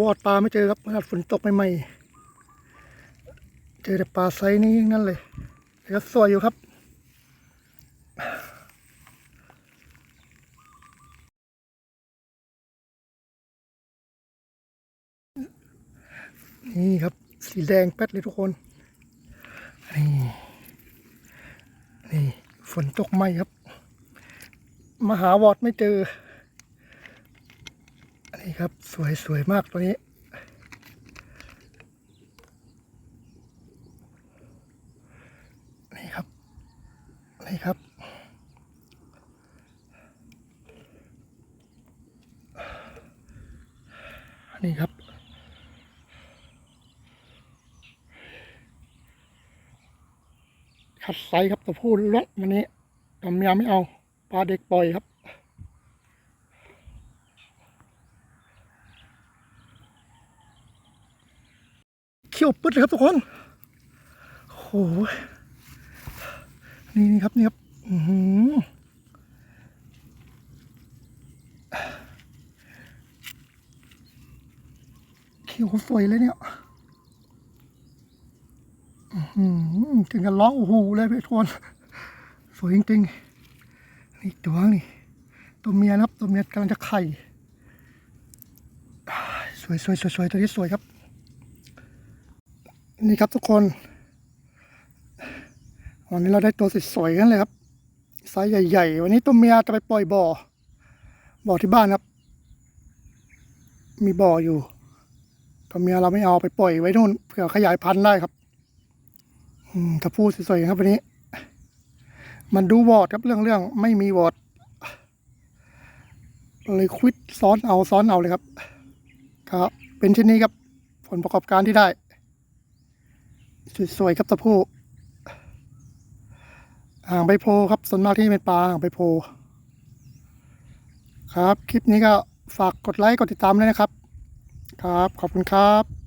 วอดปลาไม่เจอครับขนาดฝนตกใหม่ๆเจอแต่ปลาไซส์นี้นั่นเลยแต่ก็สวยอยู่ครับนี่ครับ สีแดงแป๊ดเลยทุกคน นี่ นี่ ฝนตกไหมครับ มหาวอดไม่เจอ นนี้ครับ สวยสวยมากตัวนี้ นี่ครับ นี่ครับ นี่ครับขัดไซครับตัวผู้ล้วนวันนี้ตัวเมียไม่เอา ปลาเด็กปล่อยครับ ขี้ยวปึ๊ดเลยครับทุกคนโอ้โหนี่นี่ครับนี่ครับอือหือเขียวสวยเลยเนี่ยอืมถึงกันร้องโอ้โหเลยพี่ทวนสวยจริงๆนี่ตัวนี่ตัวเมียนะครับตัวเมียกำลังจะไข่สวยสวยสวยสวยตัวนี้สวยครับ นี่ครับทุกคนวันนี้เราได้ตัวสวยๆกันเลยครับไซส์ใหญ่ๆ วันนี้ตัวเมียจะไปปล่อยบ่อ บ่อที่บ้านครับ มีบ่ออยู่ ตัวเมียเราไม่เอาไปปล่อยไว้นู่นเผื่อขยายพันธุ์ได้ครับ อืมถ้าพูดสวยๆครับวันนี้ มันดูวอดครับเรื่องเรื่องไม่มีวอดเลยควิดซ้อนเอาซ้อนเอาเลยครับ ครับ เป็นเช่นนี้ครับ ผลประกอบการที่ได้ สวยๆครับตะพูอ่างใบโพครับส่วนมากที่เป็นปลาอ่างใบโพ ครับ คลิปนี้ก็ฝากกดไลค์ กดติดตามด้วยนะครับ ครับ ขอบคุณครับ